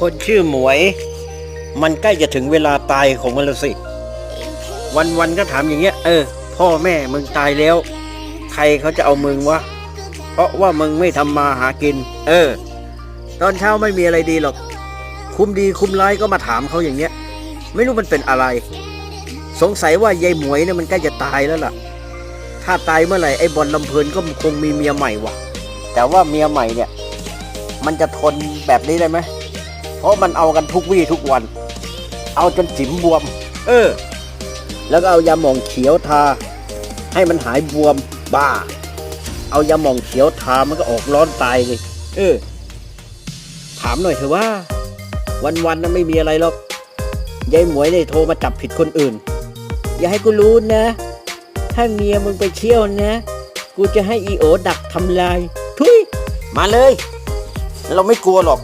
คนชื่อหมวย มันใกล้จะถึงเวลาตายของมันแล้วสิ วันๆก็ถามอย่างเงี้ย เออ พ่อแม่มึงตายแล้ว ใครเขาจะเอามึงวะ เพราะว่ามึงไม่ทำมาหากิน เออ ตอนเช้าไม่มีอะไรดีหรอก คุมดีคุมร้ายก็มาถามเขาอย่างเงี้ย ไม่รู้มันเป็นอะไร สงสัยว่ายายหมวยเนี่ยมันใกล้จะตายแล้วล่ะ ถ้าตายเมื่อไหร่ไอ้บอลลำเพลินก็คงมีเมียใหม่ว่ะแต่ว่าเมียใหม่เนี่ย มันจะทนแบบนี้ได้ไหม เพราะมันเอากันทุกวี่ทุกวัน เอาจนจิ๋มบวม เออ แล้วก็เอายาหม่องเขียวทา ให้มันหายบวมบ้า เอายาหม่องเขียวทามันก็ออกร้อนตายเลย เออ ถามหน่อยเถอะว่า วันๆนั้นไม่มีอะไรหรอกยายหมวยเนี่ยโทรมาจับผิดคนอื่น อย่าให้กูรู้นะ ถ้าเมียมึงไปเที่ยวนะ กูจะให้อีโอดักทำลาย ทุยมาเลย เราไม่กลัวหรอก